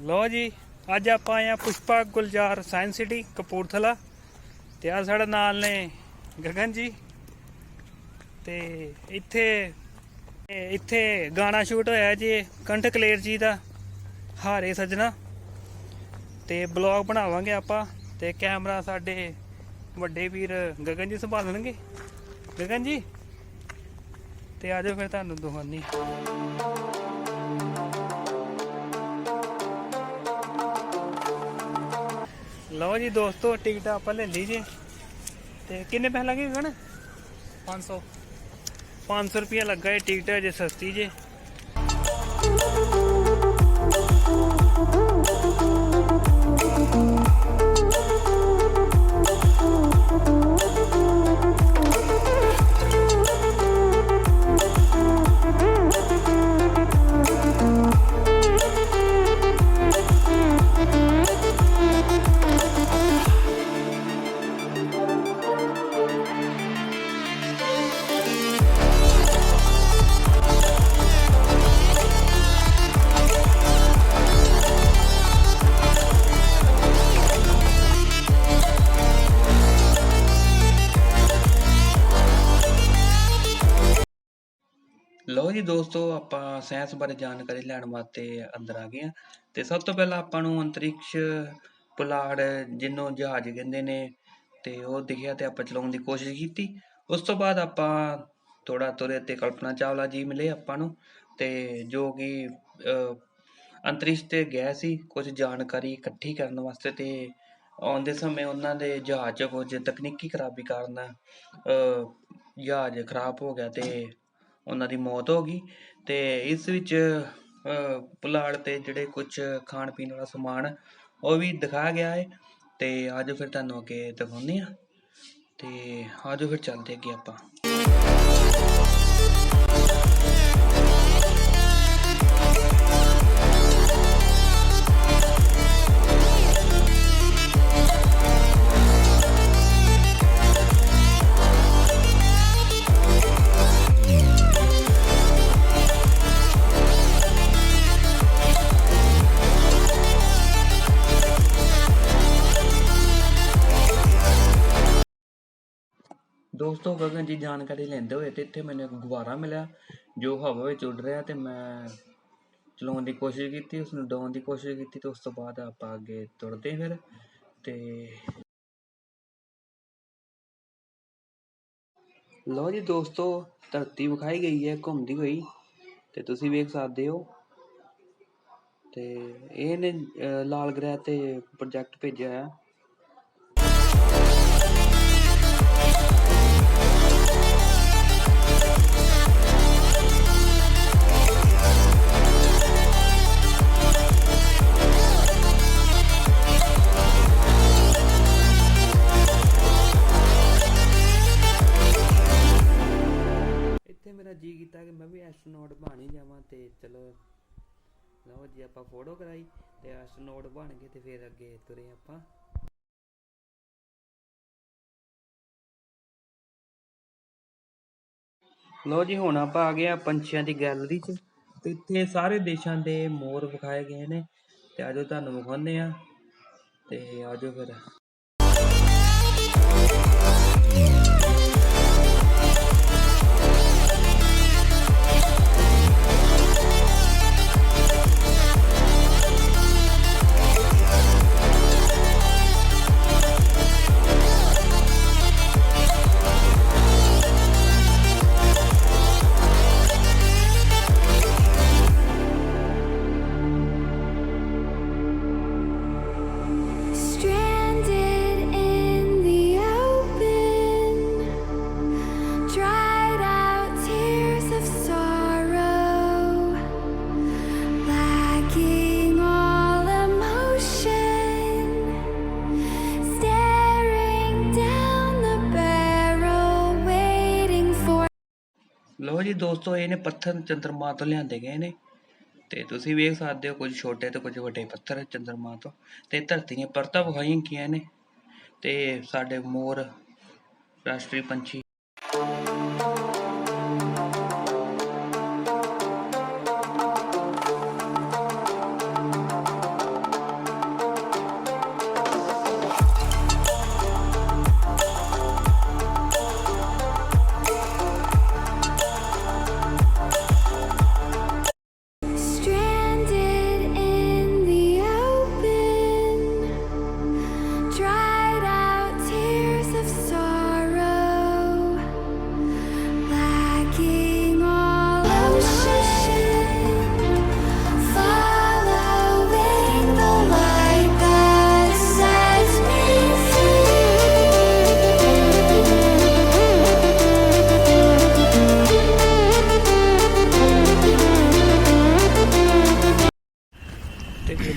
ਲੋ ਜੀ, ਅੱਜ ਆਪਾਂ ਆਏ ਆ ਪੁਸ਼ਪਾ ਗੁਲਜ਼ਾਰ ਸਾਇੰਸ ਸਿਟੀ, ਕਪੂਰਥਲਾ। ਤੇ ਆ ਸਾਡੇ ਨਾਲ ਨੇ ਗਗਨ ਜੀ। ਤੇ ਇੱਥੇ ਇੱਥੇ ਗਾਣਾ ਸ਼ੂਟ ਹੋਇਆ ਜੀ, ਕੰਠ ਕਲੇਰ ਜੀ ਦਾ, ਹਾਰੇ ਸਜਣਾ। ਤੇ ਬਲੌਗ ਬਣਾਵਾਂਗੇ ਆਪਾਂ, ਤੇ ਕੈਮਰਾ ਸਾਡੇ ਵੱਡੇ ਵੀਰ ਗਗਨ ਜੀ ਸੰਭਾਲਣਗੇ ਗਗਨ ਜੀ, ਤੇ ਆਜੋ ਫਿਰ ਤੁਹਾਨੂੰ ਦੁਹਾਨੀ ਲਓ ਜੀ ਦੋਸਤੋ ਟਿਕਟ ਆਪਾਂ ਲੈ ਲਈ ਜੀ। ਤੇ ਕਿੰਨੇ ਪੈਸੇ ਲੱਗੇ ਗਣ? 500 500 ਰੁਪਏ ਲੱਗਾ ਇਹ ਟਿਕਟ ਜੇ ਸਸਤੀ ਜੇ। ਲਓ ਜੀ ਦੋਸਤੋ, ਆਪਾਂ ਸਾਇੰਸ ਬਾਰੇ ਜਾਣਕਾਰੀ ਲੈਣ ਵਾਸਤੇ ਅੰਦਰ ਆ ਗਏ ਆ ਤੇ ਸਭ ਤੋਂ ਪਹਿਲਾਂ ਆਪਾਂ ਨੂੰ ਅੰਤਰਿਕਸ਼ ਪੁਲਾੜ ਜਿਹਨੂੰ ਜਹਾਜ਼ ਕਹਿੰਦੇ ਨੇ, ਤੇ ਉਹ ਦਿਖਿਆ ਤੇ ਆਪਾਂ ਚਲਾਉਣ ਦੀ ਕੋਸ਼ਿਸ਼ ਕੀਤੀ। ਉਸ ਤੋਂ ਬਾਅਦ ਆਪਾਂ ਥੋੜਾ ਤੁਰੇ ਤੇ ਕਲਪਨਾ ਚਾਵਲਾ ਜੀ ਮਿਲੇ ਆਪਾਂ ਨੂੰ, ਤੇ ਜੋ ਕਿ ਅੰਤਰਿਕਸ਼ ਤੇ ਗਏ ਸੀ, ਕੁਝ ਜਾਣਕਾਰੀ ਇਕੱਠੀ ਕਰਨ ਵਾਸਤੇ ਤੇ ਆਉਂਦੇ ਸਮੇਂ ਉਹਨਾਂ ਦੇ ਜਹਾਜ਼ 'ਚ ਕੁਝ ਤਕਨੀਕੀ ਖਰਾਬੀ ਕਾਰਨ ਜਹਾਜ਼ ਖਰਾਬ ਹੋ ਗਿਆ ਤੇ ਉਹਨਾਂ ਦੀ ਮੌਤ ਹੋ ਗਈ ਤੇ ਇਸ ਵਿੱਚ ਪੁਲਾੜ ਤੇ ਜਿਹੜੇ ਕੁਝ ਖਾਣ ਪੀਣ ਵਾਲਾ ਸਮਾਨ, ਉਹ ਵੀ ਦਿਖਾਇਆ ਗਿਆ ਹੈ ਤੇ ਅੱਜ ਫਿਰ ਤੁਹਾਨੂੰ ਅੱਗੇ ਦਿਖਾਉਂਦੇ ਆ ਤੇ ਆਜੋ ਫਿਰ ਚੱਲਦੇ ਅੱਗੇ ਆਪਾਂ। ਦੋਸਤੋ, ਗਗਨ ਜੀ ਜਾਣਕਾਰੀ ਲੈਂਦੇ ਹੋਏ ਤੇ ਇੱਥੇ ਮੈਨੂੰ ਇੱਕ ਗੁਬਾਰਾ ਮਿਲਿਆ, ਜੋ ਹਵਾ ਵਿੱਚ ਉੱਡ ਰਿਹਾ ਤੇ ਮੈਂ ਚਲਾਉਣ ਦੀ ਕੋਸ਼ਿਸ਼ ਕੀਤੀ ਉਸ ਨੂੰ ਡਾਉਣ ਦੀ ਕੋਸ਼ਿਸ਼ ਕੀਤੀ ਤੇ ਉਸ ਤੋਂ ਬਾਅਦ ਆਪਾਂ ਅੱਗੇ ਤੁਰਦੇ ਫਿਰ ਤੇ ਲਓ ਜੀ ਦੋਸਤੋ, ਧਰਤੀ ਵਿਖਾਈ ਗਈ ਹੈ, ਘੁੰਮਦੀ ਹੋਈ ਤੇ ਤੁਸੀਂ ਵੇਖ ਸਕਦੇ ਹੋ ਤੇ ਇਹ ਨੇ ਲਾਲ ਗ੍ਰਹਿ ਤੇ ਪ੍ਰੋਜੈਕਟ ਭੇਜਿਆ ਹੈ ਜੀ ਕੀਤਾ ਕਿ ਮੈਂ ਵੀ ਐਸਟਰੋਨੌਟ ਬਣ ਹੀ ਜਾਵਾਂ ਤੇ ਚਲੋ ਲਓ ਜੀ ਆਪਾਂ ਫੋਟੋ ਕਰਾਈ ਤੇ ਐਸਟਰੋਨੌਟ ਬਣ ਗਏ ਤੇ ਫਿਰ ਅੱਗੇ ਤੁਰੇ ਆਪਾਂ। ਲਓ ਜੀ ਹੁਣ ਆਪਾਂ ਆ ਗਏ ਆ ਪੰਛੀਆਂ ਦੀ ਗੈਲਰੀ 'ਚ ਤੇ ਇੱਥੇ ਸਾਰੇ ਦੇਸ਼ਾਂ ਦੇ ਮੋਰ ਵਿਖਾਏ ਗਏ ਨੇ ਤੇ ਆਜੋ ਤੁਹਾਨੂੰ ਵਿਖਾਉਂਦੇ ਆ ਤੇ ਆਜੋ ਫਿਰ। ਲਓ ਜੀ ਦੋਸਤੋ, ਇਹ ਨੇ ਪੱਥਰ ਚੰਦਰਮਾ ਤੋਂ ਲਿਆਂਦੇ ਗਏ ਨੇ। ਤੇ ਤੁਸੀਂ ਵੇਖ ਸਕਦੇ ਹੋ, ਕੁਝ ਛੋਟੇ ਤੇ ਕੁਝ ਵੱਡੇ ਪੱਥਰ ਚੰਦਰਮਾ ਤੋਂ। ਤੇ ਧਰਤੀ ਦੀਆਂ ਪਰਤਾਂ ਵਿਖਾਈਆਂ ਗਈਆਂ ਨੇ। ਤੇ ਸਾਡੇ ਮੋਰ ਰਾਸ਼ਟਰੀ ਪੰਛੀ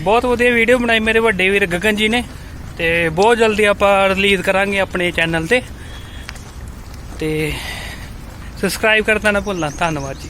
ਬਹੁਤ ਵਧੀਆ ਵੀਡੀਓ ਬਣਾਈ ਮੇਰੇ ਵੱਡੇ ਵੀਰ ਗਗਨ ਜੀ ਨੇ ਤੇ ਬਹੁਤ ਜਲਦੀ ਆਪਾਂ ਰਿਲੀਜ਼ ਕਰਾਂਗੇ ਆਪਣੇ ਚੈਨਲ ਤੇ ਤੇ ਸਬਸਕ੍ਰਾਈਬ ਕਰਨਾ ਨਾ ਭੁੱਲਣਾ, ਧੰਨਵਾਦ ਜੀ।